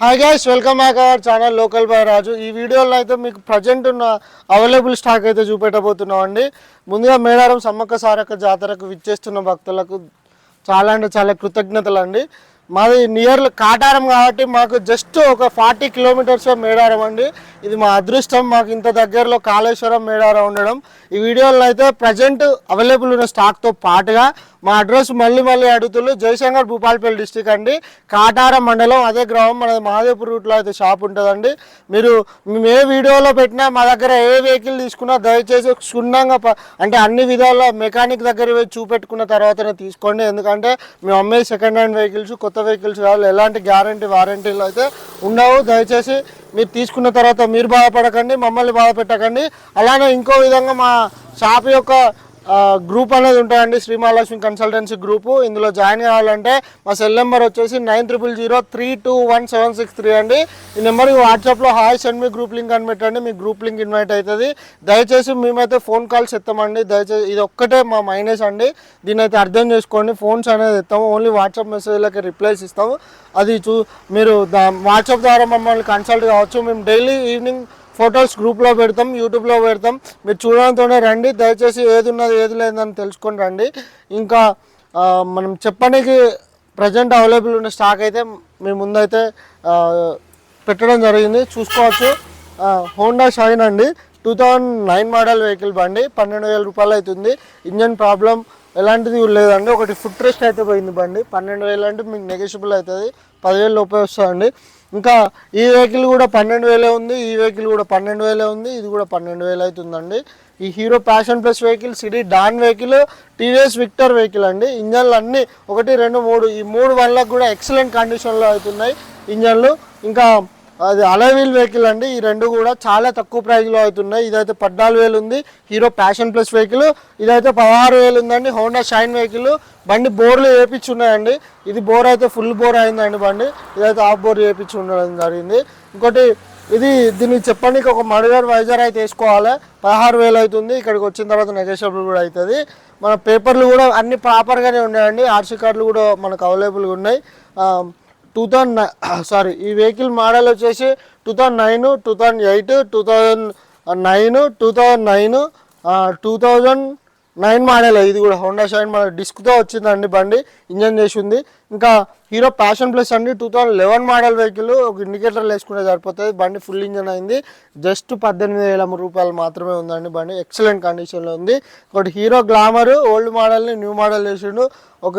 Hi guys welcome back our channel local boy Raju ఈ వీడియోలో అయితే మీకు ప్రజెంట్ ఉన్న అవైలబుల్ స్టాక్ అయితే చూపెట్టబోతున్నాం అండి. ముందుగా మేడారం సమ్మక్క సారక్క జాతరకు విచ్చేస్తున్న భక్తులకు చాలా అంటే చాలా కృతజ్ఞతలు అండి. మాది నియర్ కాటారం కాబట్టి మాకు జస్ట్ ఒక ఫార్టీ కిలోమీటర్స్ మేడారం అండి. ఇది మా అదృష్టం మాకు ఇంత దగ్గరలో కాళేశ్వరం మేడారం ఉండడం. ఈ వీడియోలో అయితే ప్రజెంట్ అవైలబుల్ ఉన్న స్టాక్తో పాటుగా మా అడ్రస్ మళ్ళీ మళ్ళీ అడుగుతులు జయశంకర్ భూపాలపల్లి డిస్టిక్ అండి. కాటారం మండలం అదే గ్రామం మన మహాదేవ్పూర్ రూట్లో అయితే షాప్ ఉంటుందండి. మీరు మేము ఏ వీడియోలో పెట్టినా మా దగ్గర ఏ వెహికల్ తీసుకున్నా దయచేసి క్షుణ్ణంగా ప- అంటే అన్ని విధాల మెకానిక్ దగ్గర పోయి చూపెట్టుకున్న తర్వాతనే తీసుకోండి. ఎందుకంటే మేము అమ్మే సెకండ్ హ్యాండ్ వెహికల్స్ కొత్త వెహికల్స్ కావాలి. ఎలాంటి గ్యారంటీ వారంటీలు అయితే ఉండవు. దయచేసి మీరు తీసుకున్న తర్వాత మీరు బాధపడకండి మమ్మల్ని బాధపెట్టకండి. అలానే ఇంకో విధంగా మా షాప్ యొక్క గ్రూప్ అనేది ఉంటుందండి. శ్రీ మహాలక్ష్మి కన్సల్టెన్సీ గ్రూపు ఇందులో జాయిన్ కావాలంటే మా సెల్ నెంబర్ వచ్చేసి nine triple zero three two one seven six three అండి. ఈ నెంబర్కి వాట్సాప్లో hi send me group link అని పెట్టండి. మీ గ్రూప్ లింక్ ఇన్వైట్ అవుతుంది. దయచేసి మేమైతే ఫోన్ కాల్స్ ఎత్తామండి. దయచేసి ఇది ఒక్కటే మా మైనస్ అండి. దీని అయితే అర్థం చేసుకోండి. ఫోన్స్ అనేది ఎత్తాము. ఓన్లీ వాట్సాప్ మెసేజ్లకి రిప్లైస్ ఇస్తాము. అది చూ మీరు దా వాట్సాప్ ద్వారా మమ్మల్ని కన్సల్ట్ కావచ్చు. మేము డైలీ ఈవినింగ్ ఫొటోస్ గ్రూప్లో పెడతాం యూట్యూబ్లో పెడతాం. మీరు చూడడంతోనే రండి. దయచేసి ఏది ఉన్నది ఏది లేదని తెలుసుకొని రండి. ఇంకా మనం చెప్పడానికి ప్రజెంట్ అవైలబుల్ ఉన్న స్టాక్ అయితే మీ ముందైతే పెట్టడం జరిగింది. చూసుకోవచ్చు. హోండా షైన్ అండి. Two thousand nine model vehicle బండి. పన్నెండు వేల రూపాయలు అవుతుంది. ఇంజన్ ప్రాబ్లం ఎలాంటిది లేదండి. ఒకటి ఫుట్ రెస్ట్ అయితే పోయింది బండి. పన్నెండు వేలు అంటే మీకు నెగోషియబుల్ అవుతుంది. పదివేలు లోపే వస్తుందండి. ఇంకా ఈ వెహికల్ కూడా పన్నెండు వేలే ఉంది ఈ వెహికల్ కూడా పన్నెండు వేలే ఉంది ఇది కూడా పన్నెండు వేలు అవుతుందండి. ఈ Hero Passion Plus vehicle CD Dawn vehicle TVS Victor vehicle అండి. ఇంజన్లు అన్నీ ఒకటి రెండు మూడు ఈ మూడు వన్లకు కూడా ఎక్సలెంట్ కండిషన్లో అవుతున్నాయి ఇంజన్లు. ఇంకా అది అలవీల్ వెహికల్ అండి. ఈ రెండు కూడా చాలా తక్కువ ప్రైస్లో అవుతున్నాయి. ఇదైతే పద్నాలుగు వేలు ఉంది. Hero Passion Plus vehicle. ఇదైతే పదహారు వేలు ఉందండి. Honda Shine vehicle. బండి బోర్లు వేపించున్నాయండి. ఇది బోర్ అయితే ఫుల్ బోర్ అయిందండి బండి. ఇదైతే ఆఫ్ బోర్ వేపించి ఉండడం జరిగింది. ఇంకోటి ఇది దీన్ని చెప్పడానికి ఒక మడుగర్ వైజర్ అయితే వేసుకోవాలి. పదహారు వేలు అవుతుంది. ఇక్కడికి వచ్చిన తర్వాత నెగోషియబుల్ కూడా అవుతుంది. మన పేపర్లు కూడా అన్ని ప్రాపర్గానే ఉన్నాయండి. ఆర్సీ కార్డులు కూడా మనకు అవైలబుల్గా ఉన్నాయి. టూ థౌజండ్ సారీ ఈ వెహికల్ మోడల్ వచ్చేసి two thousand nine two thousand eight two thousand nine two thousand nine two thousand nine model ఇది కూడా హోండా షైన్ మోడల్ డిస్క్తో వచ్చిందండి బండి. ఇంజన్ చేసి ఉంది. ఇంకా హీరో ప్యాషన్ ప్లస్ అండి two thousand eleven model vehicle ఒక ఇండికేటర్లు వేసుకుంటే సరిపోతుంది. బండి ఫుల్ ఇంజన్ అయింది. జస్ట్ పద్దెనిమిది వేల రూపాయలు మాత్రమే ఉందండి బండి. ఎక్సలెంట్ కండిషన్లో ఉంది. ఒకటి హీరో గ్లామర్ ఓల్డ్ మోడల్ని న్యూ మోడల్ వేసిండు. ఒక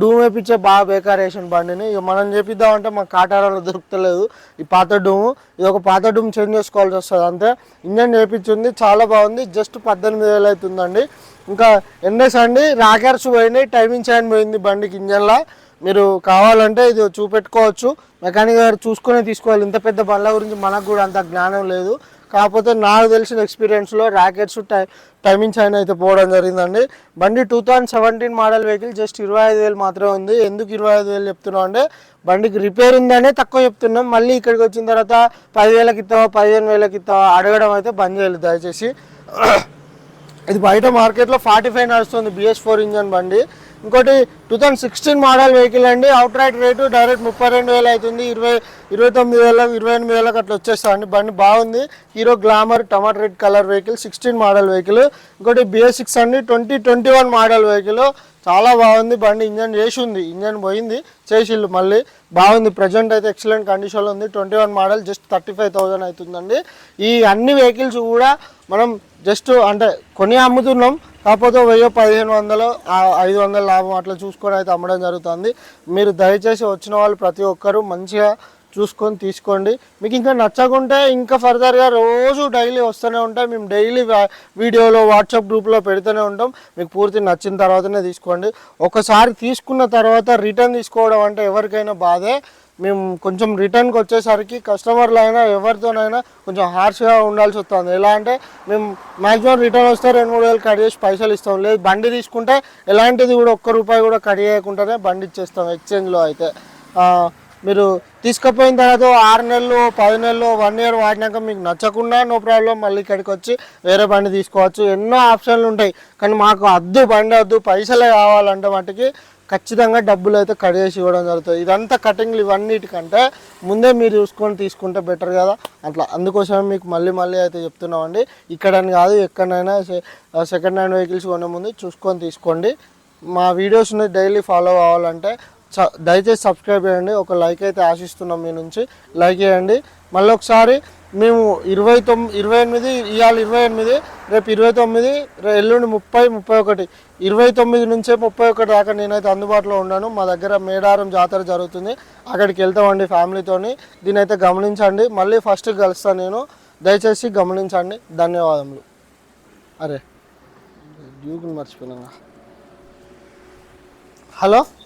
డూమ్ వేపించే బాగా బేకార్ వేసిన బండిని. ఇక మనం చేపిద్దామంటే మాకు కాటారాలో దొరుకుతలేదు. ఈ పాత డూము ఇది ఒక పాత డూమ్ చేంజ్ చేసుకోవాల్సి వస్తుంది అంతే. ఇంజన్ చేపించింది చాలా బాగుంది. జస్ట్ పద్దెనిమిది వేలు అవుతుందండి. ఇంకా ఎన్ఎస్ అండి రాకర్స్ పోయినాయి టైమింగ్ చైన్ పోయింది బండికి ఇంజన్లా. మీరు కావాలంటే ఇది చూపెట్టుకోవచ్చు. మెకానిక్ గారు చూసుకునే తీసుకోవాలి. ఇంత పెద్ద బండ్ల గురించి మనకు కూడా అంత జ్ఞానం లేదు. కాకపోతే నాకు తెలిసిన ఎక్స్పీరియన్స్లో ర్యాకెట్స్ టై టైమింగ్ చైన్ అయితే పోవడం జరిగిందండి. బండి two thousand seventeen model vehicle just ఇరవై ఐదు వేలు మాత్రమే ఉంది. ఎందుకు ఇరవై ఐదు వేలు చెప్తున్నాం అంటే బండికి రిపేర్ ఉందనే తక్కువ చెప్తున్నాం. మళ్ళీ ఇక్కడికి వచ్చిన తర్వాత పదివేలకి ఇస్తావా పదిహేను వేలకి ఇస్తావా అడగడం అయితే బంద్ చేయాలి దయచేసి. ఇది బయట మార్కెట్లో ఫార్టీ ఫైవ్ నడుస్తుంది బిఎస్ ఫోర్ ఇంజన్ బండి. ఇంకోటి two thousand sixteen model vehicle అండి. అవుట్ రైట్ రేటు డైరెక్ట్ ముప్పై రెండు వేలు అవుతుంది. ఇరవై ఇరవై తొమ్మిది వేల ఇరవై ఎనిమిది వేలకు అట్లా వచ్చేస్తామండి బండి బాగుంది. Hero Glamour tomato red colour vehicle sixteen model vehicle. ఇంకోటి బిఎస్ సిక్స్ అండి. Twenty twenty one model vehicle. చాలా బాగుంది బండి ఇంజన్ చేసి ఉంది ఇంజన్ పోయింది చేసిళ్ళు మళ్ళీ బాగుంది ప్రజెంట్ అయితే ఎక్సలెంట్ కండిషన్లో ఉంది twenty one model just thirty five thousand అవుతుందండి. ఈ అన్ని వెహికల్స్ కూడా మనం జస్ట్ అంటే కొని అమ్ముతున్నాం కాకపోతే వెయ్యి పదిహేను వందలు ఐదు వందల లాభం అట్లా చూసుకొని అయితే అమ్మడం జరుగుతుంది. మీరు దయచేసి వచ్చిన వాళ్ళు ప్రతి ఒక్కరూ మంచిగా చూసుకొని తీసుకోండి. మీకు ఇంకా నచ్చకుంటే ఇంకా ఫర్దర్గా రోజు డైలీ వస్తూనే ఉంటాయి మేము డైలీ వీడియోలో వాట్సాప్ గ్రూప్లో పెడుతూనే ఉంటాం. మీకు పూర్తి నచ్చిన తర్వాతనే తీసుకోండి. ఒకసారి తీసుకున్న తర్వాత రిటర్న్ తీసుకోవడం అంటే ఎవరికైనా బాధే. మేము కొంచెం రిటర్న్కి వచ్చేసరికి కస్టమర్లు అయినా ఎవరితోనైనా కొంచెం హార్ష్గా ఉండాల్సి వస్తుంది. ఎలా అంటే మేము మ్యాక్సిమం రిటర్న్ వస్తే రెండు మూడు వేలు కట్ చేసి పైసలు ఇస్తాం. లేదు బండి తీసుకుంటే ఎలాంటిది కూడా ఒక్క రూపాయి కూడా కట్ చేయకుండానే బండి ఇచ్చేస్తాం. ఎక్స్చేంజ్లో అయితే. మీరు తీసుకుపోయిన తర్వాత ఆరు నెలలు పది నెలలు వన్ ఇయర్ వాడినాక మీకు నచ్చకుండా నో ప్రాబ్లం మళ్ళీ ఇక్కడికి వచ్చి వేరే బండి తీసుకోవచ్చు. ఎన్నో ఆప్షన్లు ఉంటాయి. కానీ మాకు అద్దు బండి వద్దు పైసలే కావాలంటే మటుకి ఖచ్చితంగా డబ్బులు అయితే కట్ చేసి ఇవ్వడం జరుగుతుంది. ఇదంతా కటింగ్లు ఇవన్నిటికంటే ముందే మీరు చూసుకొని తీసుకుంటే బెటర్ కదా. అట్లా అందుకోసమే మీకు మళ్ళీ మళ్ళీ అయితే చెప్తున్నామండి. ఇక్కడని కాదు ఎక్కడైనా సెకండ్ హ్యాండ్ వెహికల్స్ కొనే ముందు చూసుకొని తీసుకోండి. మా వీడియోస్ని డైలీ ఫాలో అవ్వాలంటే దయచేసి సబ్స్క్రైబ్ చేయండి. ఒక లైక్ అయితే ఆశిస్తున్నాం మీ నుంచి. లైక్ చేయండి. మళ్ళీ ఒకసారి మేము ఇరవై తొమ్మిది ఇరవై ఎనిమిది ఇవాళ ఇరవై ఎనిమిది రేపు ఇరవై తొమ్మిది రేపు ఎల్లుండి ముప్పై ముప్పై ఒకటి. ఇరవై తొమ్మిది నుంచే ముప్పై ఒకటి దాకా నేనైతే అందుబాటులో ఉన్నాను. మా దగ్గర మేడారం జాతర జరుగుతుంది. అక్కడికి వెళ్తామండి ఫ్యామిలీతోని. దీని అయితే గమనించండి. మళ్ళీ ఫస్ట్ కలుస్తాను నేను. దయచేసి గమనించండి. ధన్యవాదములు. అరే డ్యూకుని మర్చిపోయినా. హలో?